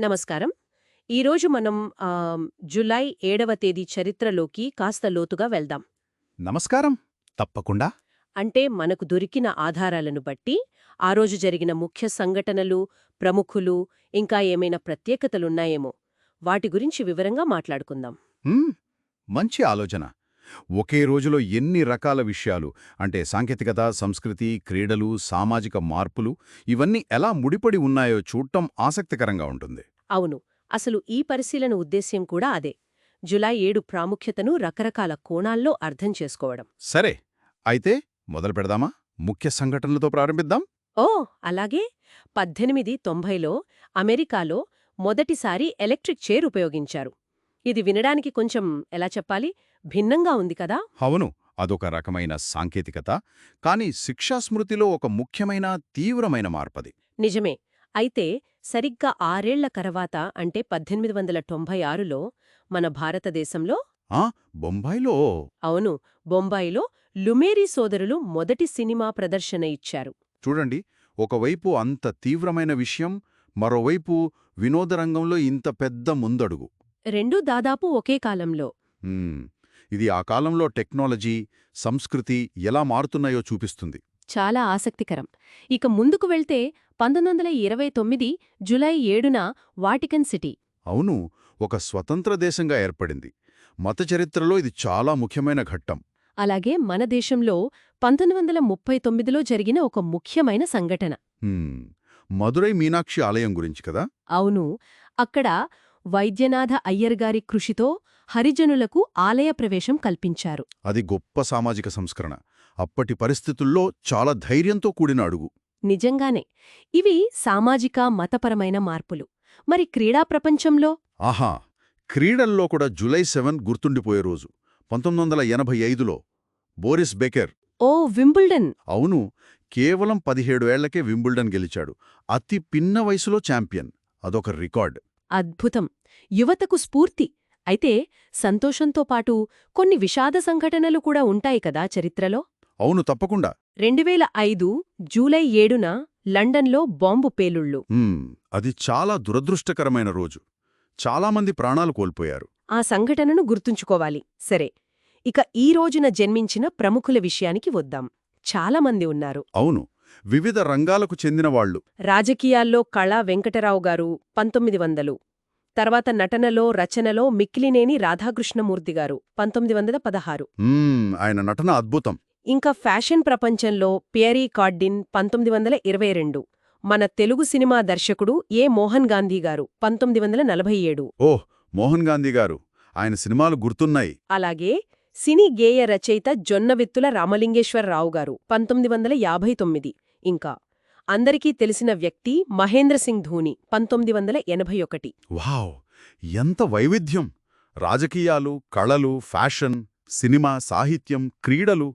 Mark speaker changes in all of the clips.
Speaker 1: నమస్కారం. ఈరోజు మనం జులై ఏడవ తేదీ చరిత్రలోకి కాస్త లోతుగా వెళ్దాం.
Speaker 2: నమస్కారం. తప్పకుండా.
Speaker 1: అంటే మనకు దొరికిన ఆధారాలను బట్టి ఆ రోజు జరిగిన ముఖ్య సంఘటనలు ప్రముఖులు ఇంకా ఏమైనా ప్రత్యేకతలున్నాయేమో వాటి గురించి వివరంగా మాట్లాడుకుందాం.
Speaker 2: మంచి ఆలోచన. ఒకే రోజులో ఎన్ని రకాల విషయాలు? అంటే సాంకేతికత సంస్కృతి క్రీడలు సామాజిక మార్పులు ఇవన్నీ ఎలా ముడిపడి ఉన్నాయో చూడటం ఆసక్తికరంగా ఉంటుంది.
Speaker 1: అవును. అసలు ఈ పరిశీలన ఉద్దేశ్యం కూడా అదే. జులై ఏడు ప్రాముఖ్యతను రకరకాల కోణాల్లో అర్థం చేసుకోవడం.
Speaker 2: సరే. అయితే మొదలు పెడదామా? ముఖ్య సంఘటనలతో ప్రారంభిద్దాం.
Speaker 1: ఓ! అలాగే. పద్దెనిమిది తొంభైలో అమెరికాలో మొదటిసారి ఎలక్ట్రిక్ చైర్ ఉపయోగించారు. ఇది వినడానికి కొంచెం ఎలా చెప్పాలి భిన్నంగా ఉంది కదా?
Speaker 2: అవును అదొక రకమైన సాంకేతికత కానీ శిక్షాస్మృతిలో ఒక ముఖ్యమైన తీవ్రమైన మార్పది.
Speaker 1: నిజమే. అయితే సరిగ్గా ఆరేళ్ళ తర్వాత అంటే పద్దెనిమిది వందల తొంభై ఆరులో మన భారతదేశంలో?
Speaker 2: ఆ బొంబాయిలో.
Speaker 1: అవును బొంబాయిలో లుమేరీ సోదరులు మొదటి సినిమా ప్రదర్శన ఇచ్చారు.
Speaker 2: చూడండి ఒకవైపు అంత తీవ్రమైన విషయం మరోవైపు వినోదరంగంలో ఇంత పెద్ద ముందడుగు.
Speaker 1: రెండూ దాదాపు ఒకే కాలంలో.
Speaker 2: ఇది ఆ కాలంలో టెక్నాలజీ సంస్కృతి ఎలా మారుతున్నాయో చూపిస్తుంది.
Speaker 1: చాలా ఆసక్తికరం. ఇక ముందుకు వెళ్తే పంతొమ్మిది వందల ఇరవై తొమ్మిది జులై ఏడున వాటికన్ సిటీ.
Speaker 2: అవును ఒక స్వతంత్ర దేశంగా ఏర్పడింది. మత చరిత్రలో ఇది చాలా ముఖ్యమైన ఘట్టం.
Speaker 1: అలాగే మన దేశంలో పంతొమ్మిది వందల ముప్పై తొమ్మిదిలో జరిగిన ఒక ముఖ్యమైన సంఘటన.
Speaker 2: మదురై మీనాక్షి ఆలయం గురించి కదా?
Speaker 1: అవును. అక్కడ వైద్యనాథ అయ్యర్గారి కృషితో హరిజనులకు ఆలయ ప్రవేశం కల్పించారు.
Speaker 2: అది గొప్ప సామాజిక సంస్కరణ. అప్పటి పరిస్థితుల్లో చాలా ధైర్యంతో కూడిన అడుగు.
Speaker 1: నిజంగానే ఇవి సామాజిక మతపరమైన మార్పులు. మరి క్రీడా ప్రపంచంలో?
Speaker 2: ఆహా! క్రీడల్లో కూడా జులై సెవెన్ గుర్తుండిపోయే రోజు. పంతొమ్మిది వందల ఎనభై ఐదులో బోరిస్ బెకెర్
Speaker 1: ఓ వింబుల్డన్!
Speaker 2: అవును కేవలం పదిహేడు ఏళ్ళకే వింబుల్డన్ గెలిచాడు. అతి పిన్న వయసులో ఛాంపియన్. అదొక రికార్డ్.
Speaker 1: అద్భుతం. యువతకు స్ఫూర్తి. అయితే సంతోషంతో పాటు కొన్ని విషాద సంఘటనలు కూడా ఉంటాయి కదా చరిత్రలో?
Speaker 2: అవును తప్పకుండా.
Speaker 1: రెండువేల ఐదు జూలై ఏడున లండన్లో బాంబు పేలుళ్ళు.
Speaker 2: అది చాలా దురదృష్టకరమైన రోజు. చాలామంది ప్రాణాలు కోల్పోయారు.
Speaker 1: ఆ సంఘటనను గుర్తుంచుకోవాలి. సరే ఇక ఈ రోజున జన్మించిన ప్రముఖుల విషయానికి వద్దాం. చాలామంది ఉన్నారు.
Speaker 2: అవును. వివిధ రంగాలకు చెందిన వాళ్ళు.
Speaker 1: రాజకీయాల్లో కళా వెంకటరావు గారు పంతొమ్మిది వందలు. తర్వాత నటనలో రచనలో మిక్కిలినేని రాధాకృష్ణమూర్తి గారు పంతొమ్మిది వందల పదహారు.
Speaker 2: ఆయన నటన అద్భుతం.
Speaker 1: ఇంకా ఫ్యాషన్ ప్రపంచంలో పియరీ కార్డిన్ పంతొమ్మిది వందల ఇరవై రెండు. మన తెలుగు సినిమా దర్శకుడు ఏ మోహన్ గాంధీ గారు పంతొమ్మిది వందల నలభై ఏడు.
Speaker 2: ఓహ్ మోహన్ గాంధీ గారు. ఆయన సినిమాలు గుర్తున్నాయి.
Speaker 1: అలాగే సినీ గేయ రచయిత జొన్నవిత్తుల రామలింగేశ్వరరావు గారు పంతొమ్మిది వందల యాభై తొమ్మిది. ఇంకా అందరికీ తెలిసిన వ్యక్తి మహేంద్ర సింగ్ ధోని పంతొమ్మిది వందల ఎనభై ఒకటి.
Speaker 2: వావ్! ఎంత వైవిధ్యం! రాజకీయాలు కళలు ఫ్యాషన్ సినిమా సాహిత్యం క్రీడలు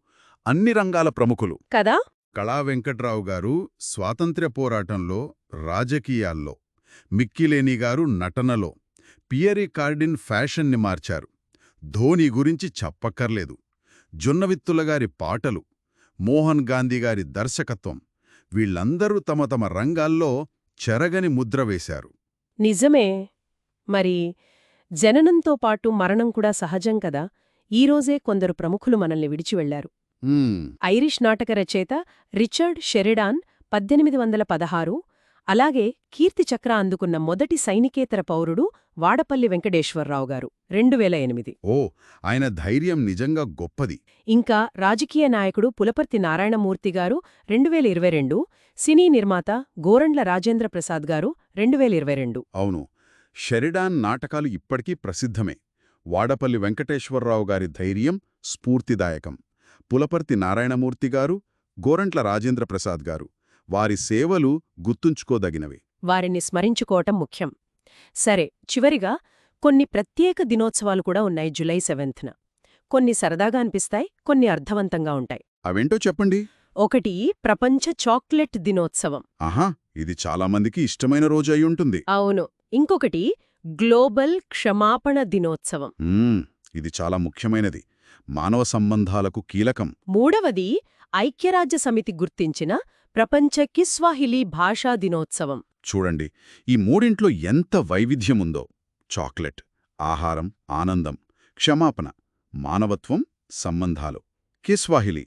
Speaker 2: అన్ని రంగాల ప్రముఖులు.
Speaker 1: కదా?
Speaker 2: కళా వెంకట్రావు గారు స్వాతంత్ర్య పోరాటంలో రాజకీయాల్లో మిక్కిలేని గారు నటనలో పియరీ కార్డిన్ ఫ్యాషన్ని మార్చారు. ధోని గురించి చెప్పక్కర్లేదు. జొన్నవిత్తుల గారి పాటలు మోహన్ గాంధీ గారి దర్శకత్వం వీళ్ళందరూ తమ తమ రంగాల్లో చెరగని ముద్ర వేశారు.
Speaker 1: నిజమే. మరి జననంతో పాటు మరణం కూడా సహజం కదా? ఈరోజే కొందరు ప్రముఖులు మనల్ని విడిచి
Speaker 2: వెళ్ళారు.
Speaker 1: ఐరిష్ నాటక రచయిత రిచర్డ్ షెరిడాన్ పద్దెనిమిది వందల పదహారు అలాగే కీర్తిచక్ర అందుకున్న మొదటి సైనికేతర పౌరుడు వాడపల్లి వెంకటేశ్వరరావు గారు రెండు వేల ఎనిమిది
Speaker 2: ఓ ఆయన ధైర్యం నిజంగా గొప్పది.
Speaker 1: ఇంకా రాజకీయ నాయకుడు పులపర్తి నారాయణమూర్తి గారు రెండు వేల ఇరవై రెండు సినీ నిర్మాత గోరండ్ల రాజేంద్ర ప్రసాద్ గారు రెండు వేల ఇరవై రెండు
Speaker 2: అవును షెరిడాన్ నాటకాలు ఇప్పటికీ ప్రసిద్ధమే. వాడపల్లి వెంకటేశ్వరరావు గారి ధైర్యం స్ఫూర్తిదాయకం. పులపర్తి నారాయణమూర్తి గారు గోరంట్ల రాజేంద్ర ప్రసాద్ గారు. వారి సేవలు గుర్తుంచుకోదగినవి.
Speaker 1: వారిని స్మరించుకోవటం ముఖ్యం. సరే చివరిగా కొన్ని ప్రత్యేక దినోత్సవాలు కూడా ఉన్నాయి జులై సెవెంత్న. కొన్ని సరదాగా అనిపిస్తాయి కొన్ని అర్థవంతంగా ఉంటాయి.
Speaker 2: అవేంటో చెప్పండి.
Speaker 1: ఒకటి ప్రపంచ చాక్లెట్ దినోత్సవం.
Speaker 2: ఆహా ఇది చాలామందికి ఇష్టమైన రోజు అయి ఉంటుంది.
Speaker 1: అవును. ఇంకొకటి గ్లోబల్ క్షమాపణ దినోత్సవం.
Speaker 2: ఇది చాలా ముఖ్యమైనది. మానవ సంబంధాలకు కీలకం.
Speaker 1: మూడవది ఐక్యరాజ్య సమితి గుర్తించిన ప్రపంచ కిస్వాహిలీ భాషా దినోత్సవం.
Speaker 2: చూడండి ఈ మూడింట్లో ఎంత వైవిధ్యముందో. చాక్లెట్ ఆహారం ఆనందం క్షమాపణ మానవత్వం సంబంధాలు. కిస్వాహిలి